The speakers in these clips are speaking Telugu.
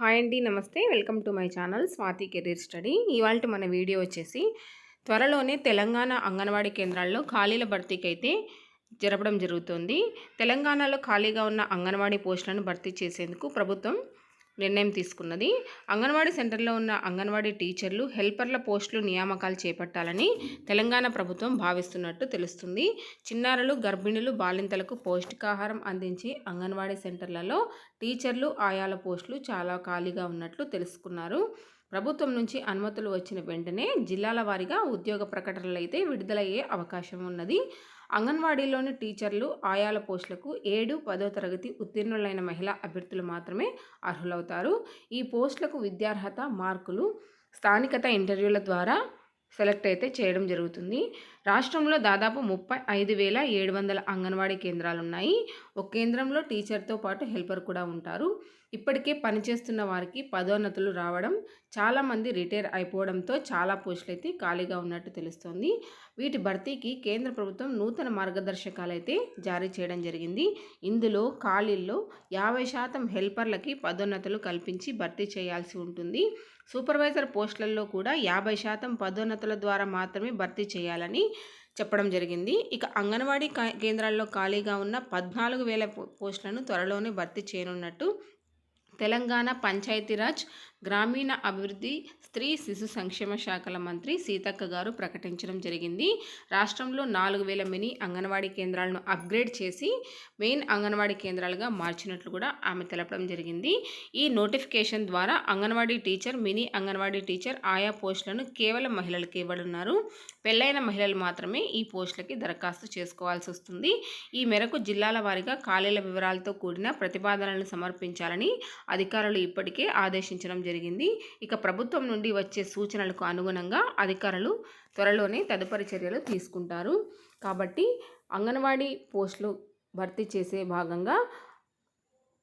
హాయ్ అండి నమస్తే. Welcome to my channel Swathi career study. ఇవాళ మన వీడియో వచ్చేసి త్వరలోనే తెలంగాణ అంగన్వాడీ కేంద్రాల్లో ఖాళీల భర్తీకి అయితే జరపడం జరుగుతుంది. తెలంగాణలో ఖాళీగా ఉన్న అంగన్వాడీ పోస్టులను భర్తీ చేసేందుకు ప్రభుత్వం నిర్ణయం తీసుకున్నది. అంగన్వాడీ సెంటర్లో ఉన్న అంగన్వాడీ టీచర్లు హెల్పర్ల పోస్టులు నియామకాలు చేపట్టాలని తెలంగాణ ప్రభుత్వం భావిస్తున్నట్టు తెలుస్తుంది. చిన్నారులు గర్భిణులు బాలింతలకు పౌష్టికాహారం అందించి అంగన్వాడీ సెంటర్లలో టీచర్లు ఆయాల పోస్టులు చాలా ఖాళీగా ఉన్నట్లు తెలుసుకున్నారు. ప్రభుత్వం నుంచి అనుమతులు వచ్చిన వెంటనే జిల్లాల వారీగా ఉద్యోగ ప్రకటనలు అయితే విడుదలయ్యే అవకాశం ఉన్నది. అంగన్వాడీలోని టీచర్లు ఆయాల పోస్టులకు ఏడు పదో తరగతి ఉత్తీర్ణులైన మహిళా అభ్యర్థులు మాత్రమే అర్హులవుతారు. ఈ పోస్టులకు విద్యార్హత మార్కులు స్థానికత ఇంటర్వ్యూల ద్వారా సెలెక్ట్ అయితే చేయడం జరుగుతుంది. రాష్ట్రంలో దాదాపు ముప్పై ఐదు వేల ఏడు వందల అంగన్వాడీ కేంద్రాలు ఉన్నాయి ఒక కేంద్రంలో టీచర్తో పాటు హెల్పర్ కూడా ఉంటారు. ఇప్పటికే పనిచేస్తున్న వారికి పదోన్నతులు రావడం చాలామంది రిటైర్ అయిపోవడంతో చాలా పోస్టులు అయితే ఖాళీగా ఉన్నట్టు తెలుస్తోంది. వీటి భర్తీకి కేంద్ర ప్రభుత్వం నూతన మార్గదర్శకాలు అయితే జారీ చేయడం జరిగింది. ఇందులో ఖాళీల్లో యాభై శాతం హెల్పర్లకి పదోన్నతులు కల్పించి భర్తీ చేయాల్సి ఉంటుంది. సూపర్వైజర్ పోస్టులలో కూడా యాభై శాతం పదోన్నతుల ద్వారా మాత్రమే భర్తీ చేయాలని చెప్పడం జరిగింది. ఇక అంగన్వాడీ కేంద్రాల్లో ఖాళీగా ఉన్న పద్నాలుగు వేల పోస్టులను త్వరలోనే భర్తీ చేయనున్నట్టు తెలంగాణ పంచాయతీరాజ్ గ్రామీణ అభివృద్ధి స్త్రీ శిశు సంక్షేమ శాఖల మంత్రి సీతక్క గారు ప్రకటించడం జరిగింది. రాష్ట్రంలో నాలుగు వేల మినీ అంగన్వాడీ కేంద్రాలను అప్గ్రేడ్ చేసి మెయిన్ అంగన్వాడీ కేంద్రాలుగా మార్చినట్లు కూడా ఆమె తెలపడం జరిగింది. ఈ నోటిఫికేషన్ ద్వారా anganwadi teacher mini anganwadi teacher ఆయా పోస్టులను కేవలం మహిళలకు ఇవ్వనున్నారు. పెళ్ళైన మహిళలు మాత్రమే ఈ పోస్టులకి దరఖాస్తు చేసుకోవాల్సి వస్తుంది. ఈ మేరకు జిల్లాల వారీగా ఖాళీల వివరాలతో కూడిన ప్రతిపాదనలను సమర్పించాలని అధికారులు ఇప్పటికే ఆదేశించడం జరిగింది జరిగింది. ఇక ప్రభుత్వం నుండి వచ్చే సూచనలకు అనుగుణంగా అధికారులు త్వరలోనే తదుపరి చర్యలు తీసుకుంటారు. కాబట్టి అంగన్వాడీ పోస్టులు భర్తీ చేసే భాగంగా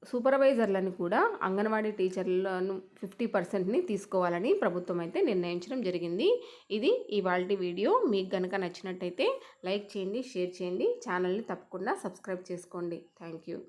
సూపర్వైజర్లను కూడా అంగన్వాడీ టీచర్లను ఫిఫ్టీ పర్సెంట్ని తీసుకోవాలని ప్రభుత్వం అయితే నిర్ణయించడం జరిగింది. ఇది ఇవాళ వీడియో. మీకు కనుక నచ్చినట్టయితే లైక్ చేయండి షేర్ చేయండి. ఛానల్ని తప్పకుండా సబ్స్క్రైబ్ చేసుకోండి. Thank you.